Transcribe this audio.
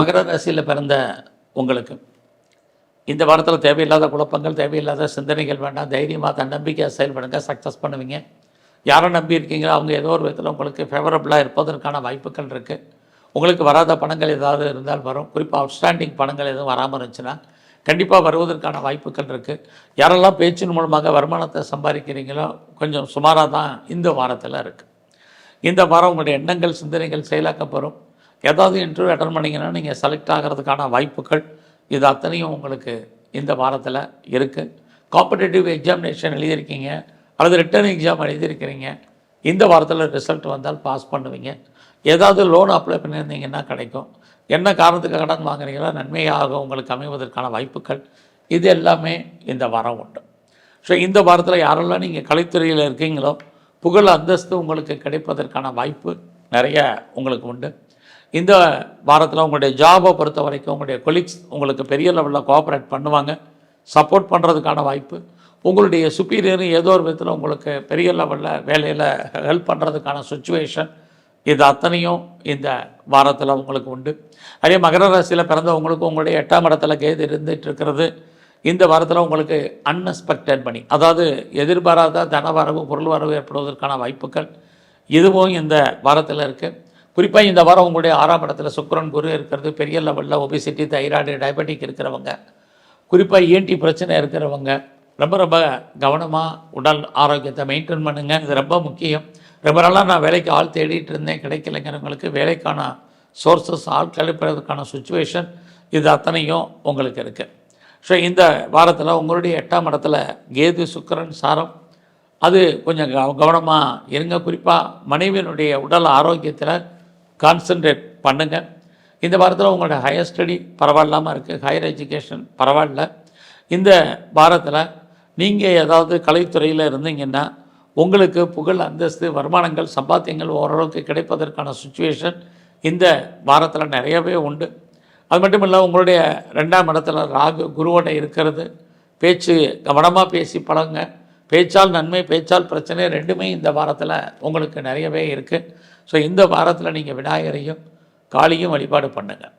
மகர ராசியில் பிறந்த உங்களுக்கு இந்த வாரத்தில் தேவையில்லாத குழப்பங்கள் தேவையில்லாத சிந்தனைகள் வேண்டாம். தைரியமாக தன்னம்பிக்கையாக செயல்படுங்க சக்ஸஸ் பண்ணுவீங்க. யாரை நம்பி இருக்கீங்களோ அவங்க ஏதோ ஒரு விதத்தில் உங்களுக்கு ஃபேவரபுளாக இருப்பதற்கான வாய்ப்புகள் இருக்குது உங்களுக்கு வராத பணங்கள் ஏதாவது இருந்தால் வரும். குறிப்பாக அவுட்ஸ்டாண்டிங் பணங்கள் எதுவும் வராமல் இருந்துச்சுன்னா கண்டிப்பாக வருவதற்கான வாய்ப்புகள் இருக்குது யாரெல்லாம் பேச்சின் மூலமாக வருமானத்தை சம்பாதிக்கிறீங்களோ கொஞ்சம் சுமாராக தான் இந்த வாரத்தில் இருக்குது இந்த வாரம் உங்களுடைய எண்ணங்கள் சிந்தனைகள் செயலாக்கப்படும் ஏதாவது இன்டர்வியூ அட்டன் பண்ணிங்கன்னா நீங்கள் செலக்ட் ஆகிறதுக்கான வாய்ப்புகள் இது அத்தனையும் உங்களுக்கு இந்த வாரத்தில் இருக்குது காம்படேட்டிவ் எக்ஸாமினேஷன் எழுதியிருக்கீங்க அல்லது ரிட்டர்ன் எக்ஸாம் எழுதியிருக்கிறீங்க இந்த வாரத்தில் ரிசல்ட் வந்தால் பாஸ் பண்ணுவீங்க. ஏதாவது லோன் அப்ளை பண்ணியிருந்தீங்கன்னா கிடைக்கும். என்ன காரணத்துக்கு கடன் வாங்குறீங்களோ நன்மையாக உங்களுக்கு அமைவதற்கான வாய்ப்புகள். இது எல்லாமே இந்த வாரம் உண்டு. ஸோ இந்த வாரத்தில் யாரெல்லாம் நீங்கள் கலைத்துறையில் இருக்கீங்களோ புகழ் அந்தஸ்து உங்களுக்கு கிடைப்பதற்கான வாய்ப்பு நிறைய உங்களுக்கு உண்டு. இந்த வாரத்தில் உங்களுடைய ஜாபை பொறுத்த வரைக்கும் உங்களுடைய கொலீக்ஸ் உங்களுக்கு பெரிய லெவலில் கோஆப்ரேட் பண்ணுவாங்க சப்போர்ட் பண்ணுறதுக்கான வாய்ப்பு. உங்களுடைய சுப்பீரியரும் ஏதோ ஒரு விதத்தில் உங்களுக்கு பெரிய லெவலில் வேலையில் ஹெல்ப் பண்ணுறதுக்கான சுச்சுவேஷன் இது அத்தனையும் இந்த வாரத்தில் உங்களுக்கு உண்டு. அதே மகர ராசியில் பிறந்தவங்களுக்கு உங்களுடைய எட்டாம் இடத்துல கேது இருந்துட்டு இருக்கிறது. இந்த வாரத்தில் உங்களுக்கு அன்எக்ஸ்பெக்டட் மணி அதாவது எதிர்பாராத தன வரவு பொருள் வரவு ஏற்படுவதற்கான வாய்ப்புகள் இதுவும் இந்த வாரத்தில் இருக்குது குறிப்பாக இந்த வாரம் உங்களுடைய ஆறாம் இடத்துல சுக்கரன் குரு இருக்கிறது பெரிய லெவலில் ஒபிசிட்டி தைராய்டு டயபெட்டிக் இருக்கிறவங்க. குறிப்பாக இஎன்டி பிரச்சனை இருக்கிறவங்க. ரொம்ப ரொம்ப கவனமாக உடல் ஆரோக்கியத்தை மெயின்டைன் பண்ணுங்க. இது ரொம்ப முக்கியம். ரொம்ப நாளாக நான் வேலைக்கு ஆள் தேடிட்டு இருந்தேன். கிடைக்கலைங்கிறவங்களுக்கு வேலைக்கான சோர்சஸ் ஆள் கழிப்பதற்கான சுச்சுவேஷன் இது அத்தனையும் உங்களுக்கு இருக்குது ஸோ இந்த வாரத்தில் உங்களுடைய எட்டாம் இடத்துல கேது சுக்கரன் சாரம். அது கொஞ்சம் கவனமாக இருங்க. குறிப்பாக மனைவியினுடைய உடல் ஆரோக்கியத்தில் கான்சென்ட்ரேட் பண்ணுங்கள் இந்த வாரத்தில் உங்களோட ஹையர் ஸ்டடி பரவாயில்லாமல் இருக்குது ஹையர் எஜுகேஷன் பரவாயில்ல. இந்த வாரத்தில் நீங்கள் ஏதாவது கலைத்துறையில் இருந்தீங்கன்னா உங்களுக்கு புகழ் அந்தஸ்து வருமானங்கள் சம்பாத்தியங்கள் ஓரளவுக்கு கிடைப்பதற்கான சுச்சுவேஷன் இந்த வாரத்தில் நிறையவே உண்டு. அது மட்டும் இல்லை உங்களுடைய ரெண்டாம் இடத்துல ராகு குருவோட இருக்கிறது. பேச்சு கவனமாக பேசி பழங்க பேச்சால் நன்மை பேச்சால் பிரச்சனை ரெண்டுமே இந்த வாரத்தில் உங்களுக்கு நிறையவே இருக்குது ஸோ இந்த வாரத்தில் நீங்கள் விநாயகரையும் காளியும் வழிபாடு பண்ணுங்கள்